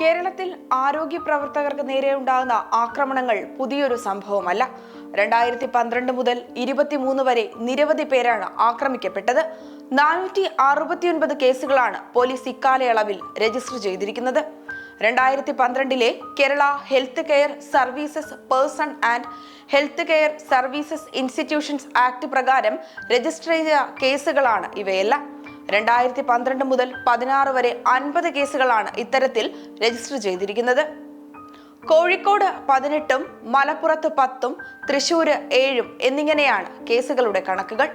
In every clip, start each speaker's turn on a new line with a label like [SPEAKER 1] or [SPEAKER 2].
[SPEAKER 1] കേരളത്തിൽ ആരോഗ്യ പ്രവർത്തകർക്ക് നേരെ ഉണ്ടാകുന്ന ആക്രമണങ്ങൾ പുതിയൊരു സംഭവമല്ല. രണ്ടായിരത്തി പന്ത്രണ്ട് മുതൽ ഇരുപത്തിമൂന്ന് വരെ നിരവധി പേരാണ് ആക്രമിക്കപ്പെട്ടത്. നാനൂറ്റി അറുപത്തിയൊൻപത് കേസുകളാണ് പോലീസ് ഇക്കാലയളവിൽ രജിസ്റ്റർ ചെയ്തിരിക്കുന്നത്. രണ്ടായിരത്തി പന്ത്രണ്ടിലെ Kerala health care services person and health care services institutions act പ്രകാരം രജിസ്റ്റർ ചെയ്ത കേസുകളാണ് ഇവയെല്ലാം. രണ്ടായിരത്തി പന്ത്രണ്ട് മുതൽ പതിനാറ് വരെ അൻപത് കേസുകളാണ് ഇത്തരത്തിൽ രജിസ്റ്റർ ചെയ്തിരിക്കുന്നത്. കോഴിക്കോട് പതിനെട്ടും മലപ്പുറത്ത് പത്തും തൃശൂര് ഏഴും എന്നിങ്ങനെയാണ് കേസുകളുടെ കണക്കുകൾ.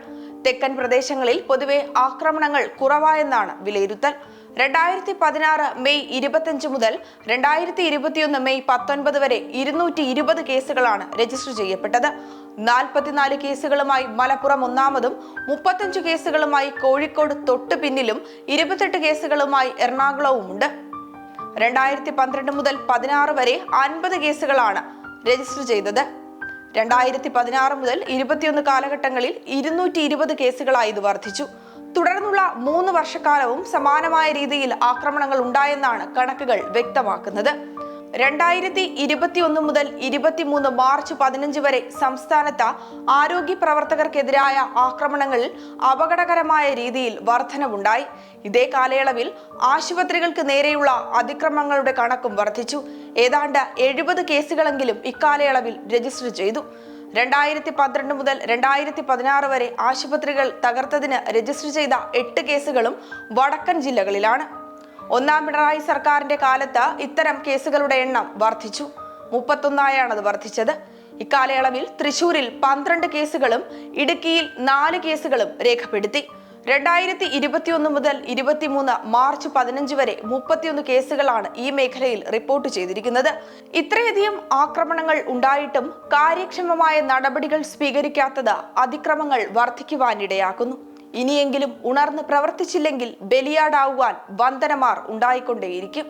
[SPEAKER 1] തെക്കൻ പ്രദേശങ്ങളിൽ പൊതുവെ ആക്രമണങ്ങൾ കുറവായെന്നാണ് വിലയിരുത്തൽ. രണ്ടായിരത്തി പതിനാറ് മെയ് ഇരുപത്തഞ്ച് മുതൽ രണ്ടായിരത്തി ഇരുപത്തിയൊന്ന് മെയ് പത്തൊൻപത് വരെ ഇരുന്നൂറ്റി ഇരുപത് കേസുകളാണ് രജിസ്റ്റർ ചെയ്യപ്പെട്ടത്. നാൽപ്പത്തിനാല് കേസുകളുമായി മലപ്പുറം ഒന്നാമതും മുപ്പത്തഞ്ച് കേസുകളുമായി കോഴിക്കോട് തൊട്ടു പിന്നിലും ഇരുപത്തെട്ട് കേസുകളുമായി എറണാകുളവുമുണ്ട് രണ്ടായിരത്തി പന്ത്രണ്ട് മുതൽ പതിനാറ് വരെ അൻപത് കേസുകളാണ് രജിസ്റ്റർ ചെയ്തത്. രണ്ടായിരത്തി പതിനാറ് മുതൽ ഇരുപത്തിയൊന്ന് കാലഘട്ടങ്ങളിൽ ഇരുന്നൂറ്റി ഇരുപത് കേസുകളായി ഇത് വർദ്ധിച്ചു. തുടർന്നുള്ള മൂന്ന് വർഷക്കാലവും സമാനമായ രീതിയിൽ ആക്രമണങ്ങൾ ഉണ്ടായെന്നാണ് കണക്കുകൾ വ്യക്തമാക്കുന്നത്. രണ്ടായിരത്തി ഇരുപത്തിയൊന്ന് മുതൽ ഇരുപത്തിമൂന്ന് മാർച്ച് പതിനഞ്ച് വരെ സംസ്ഥാനത്ത് ആരോഗ്യ പ്രവർത്തകർക്കെതിരായ ആക്രമണങ്ങളിൽ അപകടകരമായ രീതിയിൽ വർധനവുണ്ടായി. ഇതേ കാലയളവിൽ ആശുപത്രികൾക്ക് നേരെയുള്ള അതിക്രമങ്ങളുടെ കണക്കും വർദ്ധിച്ചു ഏതാണ്ട് എഴുപത് കേസുകളെങ്കിലും ഇക്കാലയളവിൽ രജിസ്റ്റർ ചെയ്തു. രണ്ടായിരത്തി പന്ത്രണ്ട് മുതൽ രണ്ടായിരത്തി പതിനാറ് വരെ ആശുപത്രികൾ തകർത്തതിന് രജിസ്റ്റർ ചെയ്ത എട്ട് കേസുകളും വടക്കൻ ജില്ലകളിലാണ്. ഒന്നാം പിണറായി സർക്കാരിന്റെ കാലത്ത് ഇത്തരം കേസുകളുടെ എണ്ണം വർദ്ധിച്ചു. മുപ്പത്തൊന്നായാണ് അത് വർദ്ധിച്ചത്. ഇക്കാലയളവിൽ തൃശൂരിൽ പന്ത്രണ്ട് കേസുകളും ഇടുക്കിയിൽ നാല് കേസുകളും രേഖപ്പെടുത്തി. രണ്ടായിരത്തി ഇരുപത്തിയൊന്ന് മുതൽ ഇരുപത്തിമൂന്ന് മാർച്ച് പതിനഞ്ച് വരെ മുപ്പത്തിയൊന്ന് കേസുകളാണ് ഈ മേഖലയിൽ റിപ്പോർട്ട് ചെയ്തിരിക്കുന്നത്. ഇത്രയധികം ആക്രമണങ്ങൾ ഉണ്ടായിട്ടും കാര്യക്ഷമമായ നടപടികൾ സ്വീകരിക്കാത്തത് അതിക്രമങ്ങൾ വർദ്ധിക്കുവാനിടയാക്കുന്നു. ഇനിയെങ്കിലും ഉണർന്ന് പ്രവർത്തിച്ചില്ലെങ്കിൽ ബലിയാടാവുവാൻ വന്ദനമാർ ഉണ്ടായിക്കൊണ്ടേയിരിക്കും.